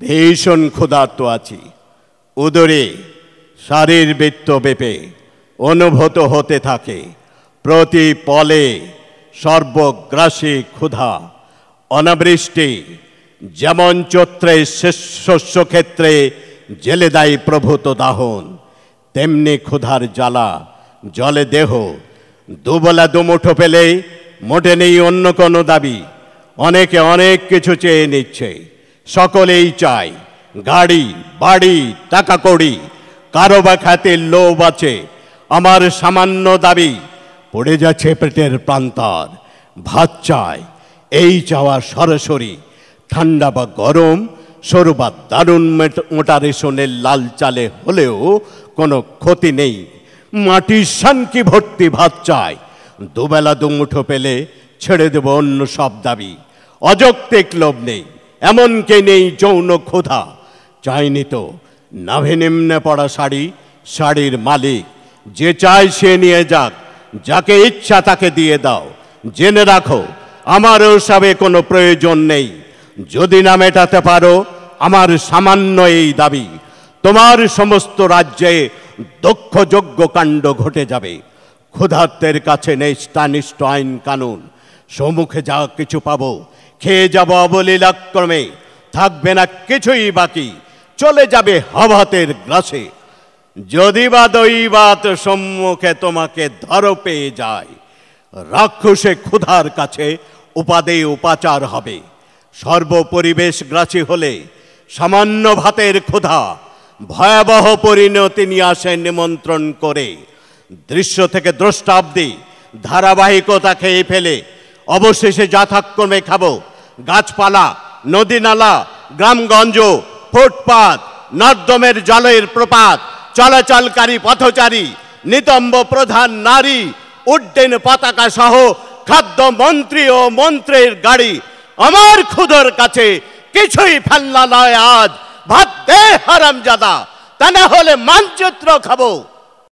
ভীষণ ক্ষুধার্ত আছি। উদরে শারীর বৃত্ত বেপে অনুভূত হতে থাকে। প্রতি পলে সর্বগ্রাসী ক্ষুধা, অনাবৃষ্টি, যেমন চৈত্রে শস্যক্ষেত্রে জেলে দেয় প্রভূত দাহন, তেমনি ক্ষুধার জ্বালা, জলে দেহ, দুবেলা দুমুঠো পেলে মোটে নেই অন্য কোনো দাবি, অনেকে অনেক কিছু চেয়ে নিচ্ছে। সকলেই চায় গাড়ি, বাড়ি টাকা কড়ি কারও বা খাতে লোভ আছে। আমার সামান্য দাবি, পড়ে যাচ্ছে পেটের প্রান্তর, ভাত চায় এই চাওয়া সরাসরি, ঠান্ডা বা গরম, সরু বা দারুণ মেট- রেশনের লাল চালে হলেও কোনো ক্ষতি নেই। মাটির শানকি ভর্তি ভাত চায় দুবেলা দুমুঠো পেলে ছেড়ে দেব অন্য সব দাবি। অযৌক্তিক লোভ নেই। এমনকি নেই যৌন ক্ষুধা। চাইনি তো নাভে নিম্নে পড়া শাড়ি, শাড়ির মালিক। যে চায় সে নিয়ে যাক, যাকে ইচ্ছা তাকে দিয়ে দাও। জেনে রাখো, আমার ওসবে কোনো প্রয়োজন নেই। যদি না মেটাতে পারো, আমার সামান্য এই দাবি, তোমার সমস্ত রাজ্যে দক্ষ যোগ্য কাণ্ড ঘটে যাবে। ক্ষুধার্তের কাছে নেই স্টানিষ্ট আইন কানুন। সম্মুখে যা কিছু পাবো খেয়ে যাব অবলীলাক্রমে। থাকবে না কিছুই বাকি। চলে যাবে হভাতের গ্রাসে। যদি বা দৈবাত সম্মুখে তোমাকে ধরো পেয়ে যায়, রাক্ষসে ক্ষুধার কাছে উপাদে উপাচার হবে। সর্বপরিবেশ গ্রাসী হলে সামান্য ভাতের ক্ষুধা, ভয়াবহ পরিণতি নিয়ে আসে নিমন্ত্রণ করে। দৃশ্য থেকে দ্রষ্টাব্দি ধারাবাহিকতা খেয়ে ফেলে অবশেষে যথাক্রমে খাব। গাছপালা, নদী নালা, গ্রামগঞ্জ, ফুটপাত, নর্দমের জলের প্রপাত, চলাচলকারী পথচারী, নিতম্ব প্রধান নারী উড্ডেন পতাকা সহ খাদ্য মন্ত্রী ও মন্ত্রের গাড়ি। আমার ক্ষুদর কাছে কিছুই ফেলনা নয় আজ। ভাত দে হারামজাদা, তা না হলে মানচিত্র খাব।